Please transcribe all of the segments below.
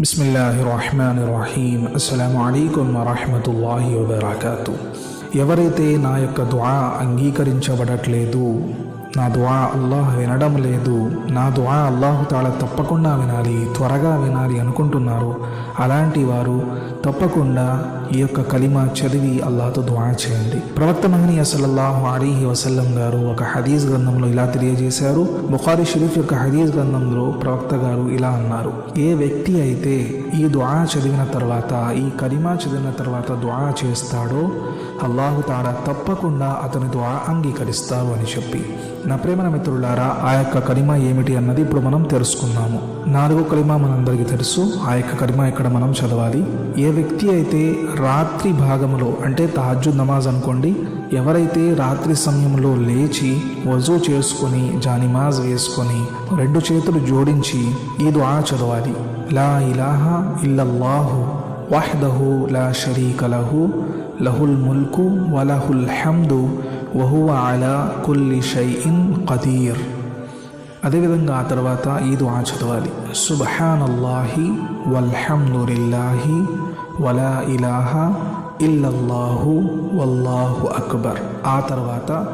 బిస్మిల్లాహి రహమాన్ రహీం అస్సలం అయికం వరహమతుల్లాహి వబర్కాతు. ఎవరైతే నా యొక్క దుఆ అంగీకరించబడట్లేదు నా దుఆ అల్లాహ్ వినడం లేదు. నా దుఆ అల్లాహు తాళ తప్పకుండా వినాలి త్వరగా వినాలి అనుకుంటున్నారు. అలాంటి వారు తప్పకుండా ఈ యొక్క కలిమా చదివి అల్లాహతో దుఆ చేయండి. ప్రవక్త మహనీయ సల్లల్లాహు అలీహి వసల్లం గారు ఒక హదీజ్ గ్రంథంలో ఇలా తెలియజేశారు. బుఖారి షరీఫ్ యొక్క హదీజ్ గ్రంథంలో ప్రవక్త గారు ఇలా అన్నారు. ఏ వ్యక్తి అయితే ఈ దుఆ చదివిన తర్వాత ఈ కలిమా చదివిన తర్వాత దుఆ చేస్తాడో అల్లాహు తాడ తప్పకుండా అతని దుఆ అంగీకరిస్తారు అని చెప్పి. నా ప్రేమన మిత్రులారా ఆ యొక్క కడిమ ఏమిటి అన్నది ఇప్పుడు మనం తెలుసుకుందాము. నాలుగో కడిమ మనందరికీ తెలుసు. ఆ యొక్క కడిమ ఇక్కడ మనం చదవాలి. ఏ వ్యక్తి అయితే రాత్రి భాగంలో అంటే తహజ్జుద్ నమాజ్ అనుకోండి ఎవరైతే రాత్రి సమయంలో లేచి వజూ చేసుకొని జానిమాజ్ వేసుకొని రెండు చేతులు జోడించి ఈ దుఆ చదవాలి. లా ఇలాహా ఇల్లల్లాహు వాహ్దహు లా షరీక లహు లహుల్ ముల్కు వలహుల్ హమ్దు వహువ అలా కుల్లి షైఇన్ కదీర్ అదేవిధంగా ఆ తర్వాత ఈ దుఆ చదవాలి. సుబ్హానల్లాహి వల్హమ్దులిల్లాహి వలా ఇలాహా ఇల్లల్లాహు వల్లాహు అక్బర్. ఆ తర్వాత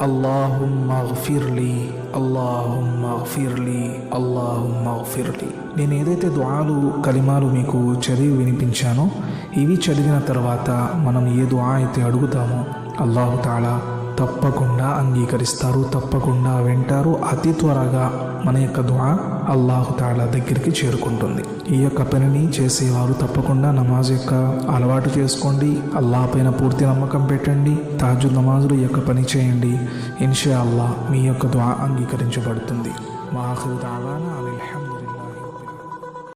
అల్లాహుమ్మగ్ఫిర్లీ అల్లాహుమ్మగ్ఫిర్లీ అల్లాహుమ్మగ్ఫిర్లీ నేను ఏదైతే దుఆలు కలిమాలు మీకు చదివి వినిపించానో ఇవి చదివిన తర్వాత మనం ఏ దుఆ అయితే అడుగుతామో అల్లాహు తాళా తప్పకుండా అంగీకరిస్తారు తప్పకుండా వింటారు. అతి త్వరగా మన యొక్క దుఆ అల్లాహు తాళా దగ్గరికి చేరుకుంటుంది. ఈ యొక్క పనిని చేసేవారు తప్పకుండా నమాజ్ యొక్క అలవాటు చేసుకోండి. అల్లాహ్ పైన పూర్తి నమ్మకం పెట్టండి. తాజు నమాజులు ఈ యొక్క పని చేయండి. ఇన్షా అల్లాహ్ మీ యొక్క దుఆ అంగీకరించబడుతుంది. మా ఆఖరు దావానా